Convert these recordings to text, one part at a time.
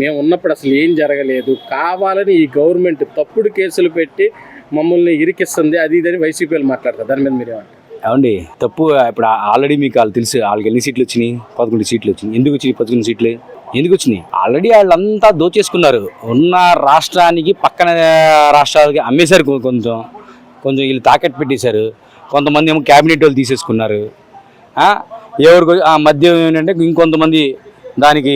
మేము ఉన్నప్పుడు అసలు ఏం జరగలేదు. కావాలని ఈ గవర్నమెంట్ తప్పుడు కేసులు పెట్టి మమ్మల్ని ఇరికిస్తుంది అది ఇదని వైసీపీలు మాట్లాడతారు. దాని మీద మీరు ఏమండి తప్పు ఇప్పుడు ఆల్రెడీ మీకు వాళ్ళు తెలుసు వాళ్ళకి ఎన్ని సీట్లు వచ్చినాయి? పదకొండు సీట్లు వచ్చినాయి. ఎందుకు వచ్చినాయి పదకొండు సీట్లు? ఎందుకు వచ్చినాయి? ఆల్రెడీ వాళ్ళంతా దోచేసుకున్నారు. ఉన్న రాష్ట్రానికి పక్కన రాష్ట్రాలకి అమ్మేశారు కొంచెం కొంచెం వీళ్ళు తాకట్టు పెట్టేశారు. కొంతమంది ఏమో క్యాబినెట్ వాళ్ళు తీసేసుకున్నారు. ఎవరికి మధ్య ఏంటంటే ఇంకొంతమంది దానికి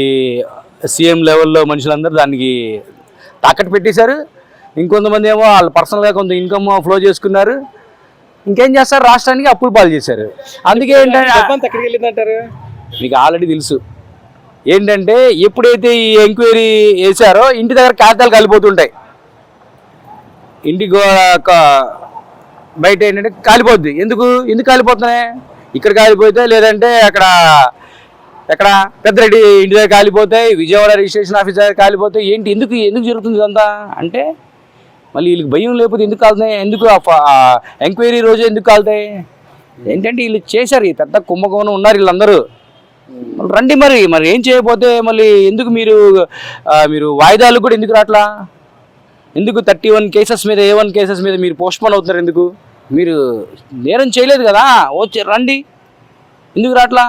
సీఎం లెవెల్లో మనుషులందరూ దానికి తాకట్టు పెట్టేశారు. ఇంకొంతమంది ఏమో వాళ్ళు పర్సనల్గా కొంత ఇన్కమ్ ఫ్లో చేసుకున్నారు. ఇంకేం చేస్తారు? రాష్ట్రానికి అప్పులు పాలు చేశారు. అందుకే ఏంటంటే మీకు ఆల్రెడీ తెలుసు. ఏంటంటే ఎప్పుడైతే ఈ ఎంక్వైరీ వేశారో ఇంటి దగ్గర కాగితాలు కాలిపోతుంటాయి. ఇంటి బయట ఏంటంటే కాలిపోద్ది. ఎందుకు? ఎందుకు కాలిపోతున్నాయి? ఇక్కడ కాలిపోతే లేదంటే అక్కడ ఎక్కడ? పెద్దరెడ్డి ఇంటి దగ్గర కాలిపోతాయి విజయవాడ రిజిస్ట్రేషన్ ఆఫీస్ దగ్గర కాలిపోతాయి ఏంటి? ఎందుకు ఎందుకు జరుగుతుంది ఇదంతా? అంటే మళ్ళీ వీళ్ళకి భయం లేకపోతే ఎందుకు కాలుతాయి ఎందుకు ఎంక్వైరీ రోజు ఎందుకు కాలుతాయి? ఏంటంటే వీళ్ళు చేశారు ఈ పెద్ద కుంభకోణం ఉన్నారు వీళ్ళందరూ. మళ్ళీ రండి మరి మరి ఏం చేయకపోతే మళ్ళీ ఎందుకు మీరు మీరు వాయిదాలు కూడా ఎందుకు రాట్లా? ఎందుకు థర్టీ వన్ కేసెస్ మీద ఏ వన్ కేసెస్ మీద మీరు పోస్ట్పోన్ అవుతున్నారు ఎందుకు? మీరు నేరం చేయలేదు కదా? వచ్చి రండి. ఎందుకు రాట్లా?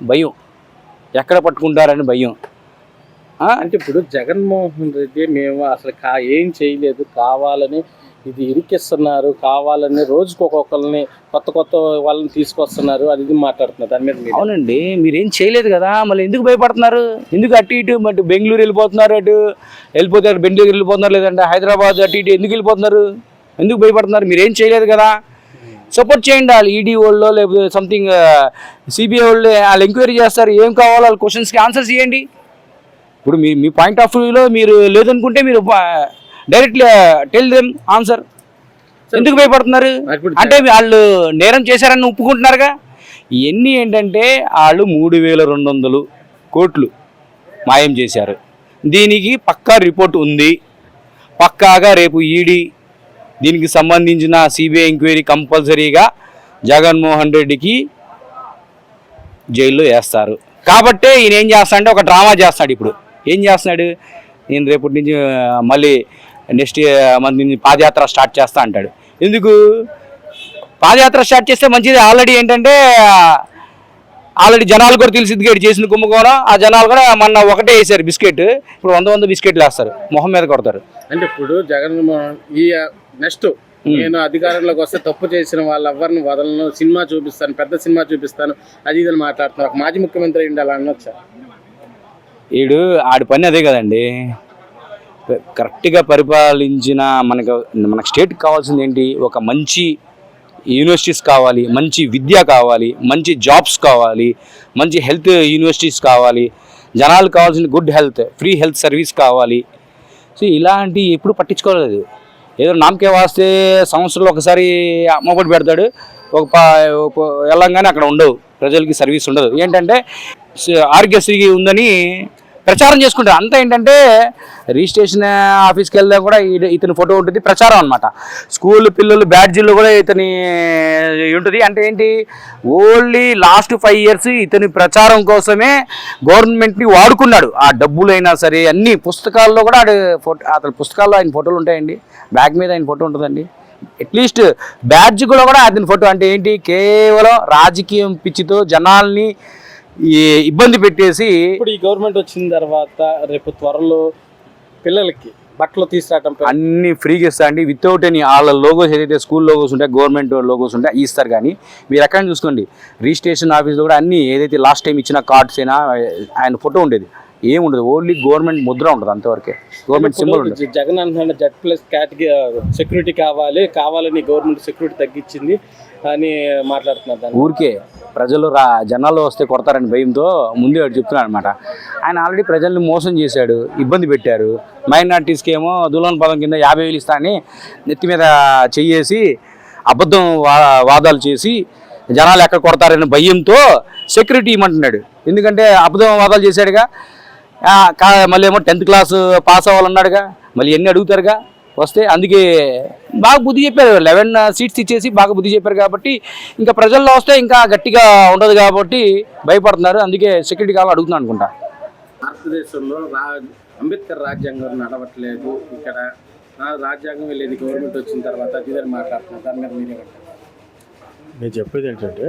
భయం. ఎక్కడ పట్టుకుంటారని భయం? అంటే ఇప్పుడు జగన్మోహన్ రెడ్డి మేము అసలు కా ఏం చేయలేదు కావాలని ఇది ఇరికిస్తున్నారు కావాలని రోజుకు ఒక్కొక్కరిని కొత్త కొత్త వాళ్ళని తీసుకొస్తున్నారు అది ఇది మాట్లాడుతున్నారు. దాని మీద అవునండి మీరేం చేయలేదు కదా మళ్ళీ ఎందుకు భయపడుతున్నారు? ఎందుకు అటు ఇటు మరి బెంగళూరు వెళ్ళిపోతున్నారు అటు వెళ్ళిపోతారు బెంగళూరు వెళ్ళిపోతున్నారు లేదంటే హైదరాబాద్ అటు ఇటు ఎందుకు వెళ్ళిపోతున్నారు? ఎందుకు భయపడుతున్నారు? మీరేం చేయలేదు కదా? సపోర్ట్ చేయండి వాళ్ళు ఈడీ వాళ్ళు లేకపోతే సంథింగ్ సిబిఐ వాళ్ళు వాళ్ళు ఎంక్వైరీ చేస్తారు ఏం కావాలో వాళ్ళ క్వశ్చన్స్కి ఆన్సర్స్ చేయండి ఇప్పుడు మీ మీ పాయింట్ ఆఫ్ వ్యూలో మీరు లేదనుకుంటే మీరు డైరెక్ట్లీ టెల్ దెమ్ ఆన్సర్ ఎందుకు భయపడుతున్నారు? అంటే వాళ్ళు నేరం చేశారని ఒప్పుకుంటున్నారుగా? ఇవన్నీ ఏంటంటే వాళ్ళు మూడు వేల రెండు వందలు కోట్లు మాయం చేశారు. దీనికి పక్కా రిపోర్ట్ ఉంది. పక్కాగా రేపు ఈడీ దీనికి సంబంధించిన సిబిఐ ఎంక్వైరీ కంపల్సరీగా జగన్మోహన్ రెడ్డికి జైల్లో వేస్తారు. కాబట్టే ఈయన ఏం చేస్తాడంటే ఒక డ్రామా చేస్తాడు ఇప్పుడు. ఏం చేస్తున్నాడు? నేను రేపటి నుంచి మళ్ళీ నెక్స్ట్ మంది పాదయాత్ర స్టార్ట్ చేస్తా అంటాడు. ఎందుకు? పాదయాత్ర స్టార్ట్ చేస్తే మంచిది. ఆల్రెడీ ఏంటంటే ఆల్రెడీ జనాలు కూడా తెలిసింది గడి చేసిన కుంభకోణం. ఆ జనాలు కూడా మొన్న ఒకటే వేసారు బిస్కెట్. ఇప్పుడు వంద వంద బిస్కెట్లు వేస్తారు. మొహం మీద కొడతారు. అంటే ఇప్పుడు జగన్మోహన్ ఈ నెక్స్ట్ నేను అధికారంలోకి వస్తే తప్పు చేసిన వాళ్ళ ఎవరిని వదలను? సినిమా చూపిస్తాను పెద్ద సినిమా చూపిస్తాను. అది ఇది మాట్లాడుతున్నారు. ఒక మాజీ ముఖ్యమంత్రి ఉండాలి అనొచ్చా వీడు ఆడి పని అదే కదండి. కరెక్ట్గా పరిపాలించిన మనకు మనకు స్టేట్కి కావాల్సింది ఏంటి? ఒక మంచి యూనివర్సిటీస్ కావాలి మంచి విద్య కావాలి మంచి జాబ్స్ కావాలి మంచి హెల్త్ యూనివర్సిటీస్ కావాలి జనాలు కావాల్సిన good health free health service కావాలి. సో ఇలాంటి ఎప్పుడు పట్టించుకోలేదు. ఏదో నామకే వాస్తే సంవత్సరంలో ఒకసారి అమ్మఒడి పెడతాడు ఒక ఒక వెళ్ళంగానే అక్కడ ఉండవు ప్రజలకి సర్వీస్ ఉండదు. ఏంటంటే ఆరోగ్యశ్రీ ఉందని ప్రచారం చేసుకుంటారు. అంతా ఏంటంటే రిజిస్ట్రేషన్ ఆఫీస్కి వెళ్ళినా కూడా ఇతని ఫోటో ఉంటుంది ప్రచారం అనమాట స్కూల్ పిల్లలు బ్యాడ్జీలు కూడా ఇతని ఉంటుంది. అంటే ఏంటి? ఓన్లీ లాస్ట్ ఫైవ్ ఇయర్స్ ఇతని ప్రచారం కోసమే గవర్నమెంట్ని వాడుకున్నాడు. ఆ డబ్బులైనా సరే అన్ని పుస్తకాల్లో కూడా ఆడు ఫోటో అతని పుస్తకాల్లో ఆయన ఫోటోలు ఉంటాయండి. బ్యాగ్ మీద ఆయన ఫోటో ఉంటుందండి. అట్లీస్ట్ బ్యాడ్జ్ కూడా కూడా అతని ఫోటో. అంటే ఏంటి? కేవలం రాజకీయం పిచ్చితో జనాల్ని ఈ ఇబ్బంది పెట్టేసి ఇప్పుడు ఈ గవర్నమెంట్ వచ్చిన తర్వాత రేపు త్వరలో పిల్లలకి బట్టలు తీసుకురావటం అన్ని ఫ్రీగా ఇస్తా అండి. వితౌట్ ఎనీ వాళ్ళ లోగోస్ ఏదైతే స్కూల్ లోగోస్ ఉంటాయి గవర్నమెంట్ లోగోస్ ఉంటాయి ఇస్తారు కానీ మీరు ఎక్కడ చూసుకోండి. రిజిస్ట్రేషన్ ఆఫీస్లో కూడా అన్ని ఏదైతే లాస్ట్ టైం ఇచ్చిన కార్డ్స్ అయినా ఆయన ఫోటో ఉండేది. ఏం ఉండదు. ఓన్లీ గవర్నమెంట్ ముద్ర ఉంటుంది అంతవరకే. గవర్నమెంట్ సింబల్ జగన్ అంటున్నాడు జెడ్ ప్లస్ కేటగిరీ సెక్యూరిటీ కావాలి కావాలని గవర్నమెంట్ సెక్యూరిటీ తగ్గించింది అని మాట్లాడుతున్నారు ఊరికే ప్రజలు రా జనాలు వస్తే కొడతారని భయంతో ముందే వాడు చెప్తున్నాడు అనమాట ఆయన ఆల్రెడీ ప్రజల్ని మోసం చేశాడు ఇబ్బంది పెట్టారు. మైనార్టీస్కి ఏమో దులోన్ పదం కింద యాభై వేలు ఇస్తా అని నెత్తి మీద చెయ్యేసి అబద్ధం వా వాదాలు చేసి జనాలు ఎక్కడ కొడతారని భయంతో సెక్యూరిటీ ఇవ్వమంటున్నాడు ఎందుకంటే అబద్ధం వాదాలు చేశాడుగా. మళ్ళీ ఏమో టెన్త్ క్లాస్ పాస్ అవ్వాలన్నాడుగా. మళ్ళీ ఎన్ని అడుగుతారుగా? వస్తే అందుకే బాగా బుద్ధి చెప్పారు. లెవెన్ సీట్స్ ఇచ్చేసి బాగా బుద్ధి చెప్పారు కాబట్టి ఇంకా ప్రజల్లో వస్తే ఇంకా గట్టిగా ఉండదు కాబట్టి భయపడుతున్నారు. అందుకే సెక్యూరిటీ కావాలి అడుగుతున్నాను అనుకుంటా. భారతదేశంలో రా అంబేద్కర్ రాజ్యాంగం నడవట్లేదు. ఇక్కడ రాజ్యాంగం వెళ్ళేది గవర్నమెంట్ వచ్చిన తర్వాత ఇదని మాట్లాడుతున్నారు దాని మీద మీరేమంటారు నేను చెప్పేది ఏంటంటే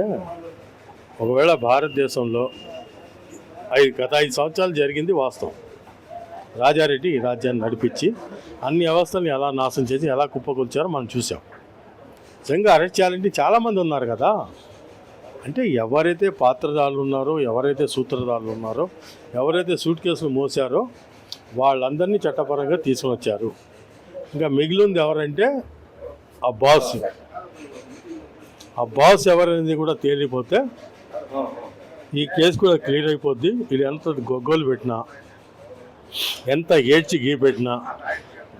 ఒకవేళ భారతదేశంలో ఐదు గత ఐదు సంవత్సరాలు జరిగింది వాస్తవం. రాజారెడ్డి ఈ రాజ్యాన్ని నడిపించి అన్ని వ్యవస్థల్ని ఎలా నాశనం చేసి ఎలా కుప్పకొల్చారో మనం చూసాం నిజంగా అరెస్ట్ చేయాలంటే చాలామంది ఉన్నారు కదా. అంటే ఎవరైతే పాత్రదారులు ఉన్నారో ఎవరైతే సూత్రధారులు ఉన్నారో ఎవరైతే సూట్ కేసులు మోసారో వాళ్ళందరినీ చట్టపరంగా తీసుకొని వచ్చారు ఇంకా మిగిలింది ఎవరంటే ఆ బాస్. ఆ బాస్ ఎవరనేది కూడా తేలిపోతే ఈ కేసు కూడా క్లియర్ అయిపోద్ది. ఇది ఎంత గొగ్గోలు పెట్టినా ఎంత ఏడ్చి గీ పెట్టినా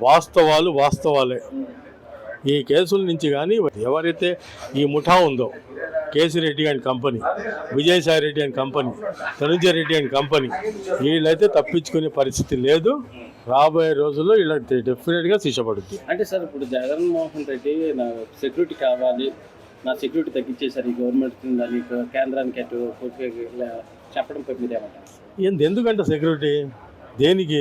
వాస్తవాలు వాస్తవాలే. ఈ కేసుల నుంచి కానీ ఎవరైతే ఈ ముఠా ఉందో Kesireddy and company Vijayasai Reddy and company Dhanunjaya Reddy and company వీళ్ళైతే తప్పించుకునే పరిస్థితి లేదు. రాబోయే రోజుల్లో వీళ్ళకి డెఫినెట్గా శిక్ష పడుద్ది. అంటే సార్ ఇప్పుడు జగన్మోహన్ రెడ్డి నా సెక్యూరిటీ కావాలి నా సెక్యూరిటీ తగ్గించేసారు ఈ గవర్నమెంట్ కింద నీకు కేంద్రానికి అటు మీరేమంటారు? ఏంది ఎందుకంటే సెక్యూరిటీ? దేనికి?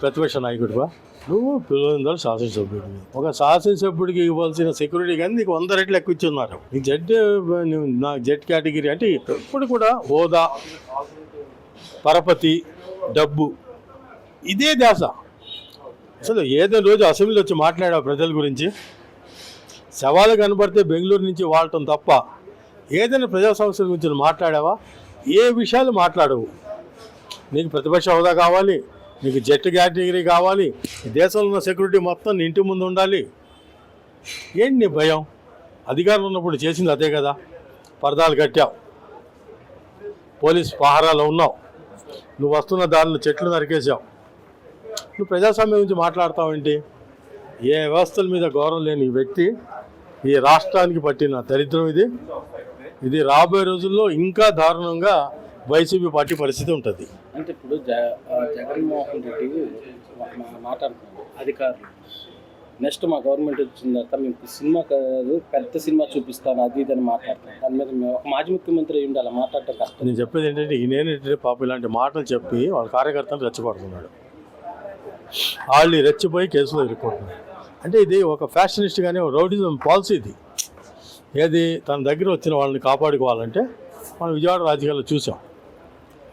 ప్రతిపక్ష నాయకుడివా? నువ్వు పిల్లలందరూ శాసనసభ్యుడివి. ఒక శాసనసభ్యుడికి ఇవ్వాల్సిన సెక్యూరిటీ కానీ నీకు వంద రెట్లు ఎక్కువ ఇచ్చున్నారు. నీకు జెడ్ నా జెడ్ కేటగిరీ అంటే ఎప్పుడు కూడా హోదా పరపతి డబ్బు ఇదే ధ్యాస అసలు ఏదైనా రోజు అసెంబ్లీలో వచ్చి మాట్లాడా ప్రజల గురించి? సవాలు కనబడితే బెంగళూరు నుంచి వాడటం తప్ప ఏదైనా ప్రజా సమస్యల గురించి మాట్లాడావా? ఏ విషయాలు మాట్లాడవు. నీకు ప్రతిపక్ష హోదా కావాలి నీకు జెట్ కేటగిరీ కావాలి దేశంలో ఉన్న సెక్యూరిటీ మొత్తం నీ ఇంటి ముందు ఉండాలి. ఏంటి నీ భయం? అధికారం ఉన్నప్పుడు చేసింది అదే కదా. పరదాలు కట్టావు. పోలీస్ పహారాలో ఉన్నావు. నువ్వు వస్తున్న దారిలో చెట్లు నరికేసావు నువ్వు ప్రజాస్వామ్యం గురించి మాట్లాడతావేంటి ఏ వ్యవస్థల మీద గౌరవం లేని వ్యక్తి ఈ రాష్ట్రానికి పట్టిన దరిద్రం ఇది. ఇది రాబోయే రోజుల్లో ఇంకా దారుణంగా వైసీపీ పార్టీ పరిస్థితి ఉంటుంది. అంటే ఇప్పుడు జగన్మోహన్ రెడ్డి మా- మా- మాట్లాడుతున్నారు అధికారులు. నెక్స్ట్ మా గవర్నమెంట్ వచ్చిన తర్వాత మేము సినిమా కాదు పెద్ద సినిమా చూపిస్తాను అది ఇది అని మాట్లాడతాం దాని మీద ఒక మాజీ ముఖ్యమంత్రి అయి ఉండాలి మాట్లాడటం కష్టం. నేను చెప్పేది ఏంటంటే ఈయనేంటంటే పాప ఇలాంటి మాటలు చెప్పి వాళ్ళ కార్యకర్తలు రెచ్చగొడుతున్నాడు. వాళ్ళు రెచ్చిపోయి కేసులో ఇరుక్కుంటున్నారు. అంటే ఇది ఒక ఫ్యాషనిస్ట్ కానీ ఒక రౌడిజం పాలసీ ఇది. ఏది తన దగ్గర వచ్చిన వాళ్ళని కాపాడుకోవాలంటే మనం విజయవాడ రాజకీయాల్లో చూసాం.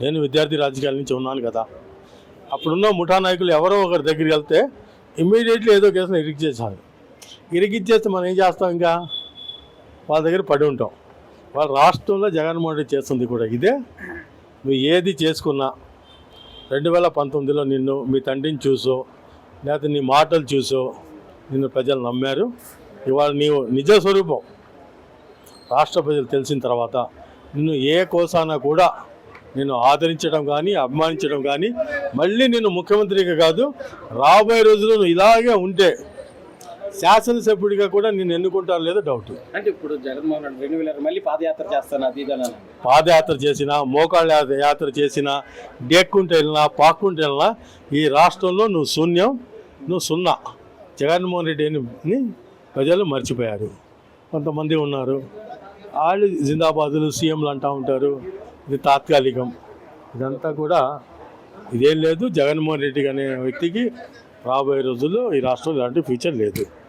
నేను విద్యార్థి రాజకీయాల నుంచి ఉన్నాను కదా. అప్పుడున్న ముఠా నాయకులు ఎవరో ఒకరి దగ్గరికి వెళ్తే ఇమ్మీడియట్లీ ఏదో కేసులో ఇరికిచ్చేసారు ఇరికిచ్చేస్తే మనం ఏం చేస్తాం ఇంకా? వాళ్ళ దగ్గర పడి ఉంటాం. వాళ్ళ రాష్ట్రంలో జగన్మోహన్ రెడ్డి చేస్తుంది కూడా ఇదే. నువ్వు ఏది చేసుకున్నా రెండు వేల పంతొమ్మిదిలో నిన్ను మీ తండ్రిని చూసో లేకపోతే నీ మాటలు చూసో నిన్ను ప్రజలు నమ్మారు. ఇవాళ నీవు నిజ స్వరూపం. రాష్ట్ర ప్రజలు తెలిసిన తర్వాత నిన్ను ఏ కోసానా కూడా నిన్ను ఆదరించడం కానీ అభిమానించడం కానీ మళ్ళీ నిన్ను ముఖ్యమంత్రిగా కాదు రాబోయే రోజుల్లో ఇలాగే ఉంటే శాసనసభ్యుడిగా కూడా నిన్ను ఎన్నుకుంటారు లేదో డౌట్ అంటే ఇప్పుడు జగన్మోహన్ రెడ్డి రెండు వేల మళ్ళీ పాదయాత్ర చేస్తాను అది. పాదయాత్ర చేసినా మోకాళ్ళ యాత్ర- యాత్ర చేసినా డెక్కుంటూ వెళ్ళినా పాక్కుంటూ వెళ్ళినా ఈ రాష్ట్రంలో నువ్వు శూన్యం నువ్వు సున్నా. జగన్మోహన్ రెడ్డిని ప్రజలు మర్చిపోయారు. కొంతమంది ఉన్నారు. వాళ్ళు జిందాబాదులు సీఎంలు అంటూ ఉంటారు. ఇది తాత్కాలికం. ఇదంతా కూడా ఇదేం లేదు. జగన్మోహన్ రెడ్డి అనే వ్యక్తికి రాబోయే రోజుల్లో ఈ రాష్ట్రంలో ఇలాంటి ఫ్యూచర్ లేదు.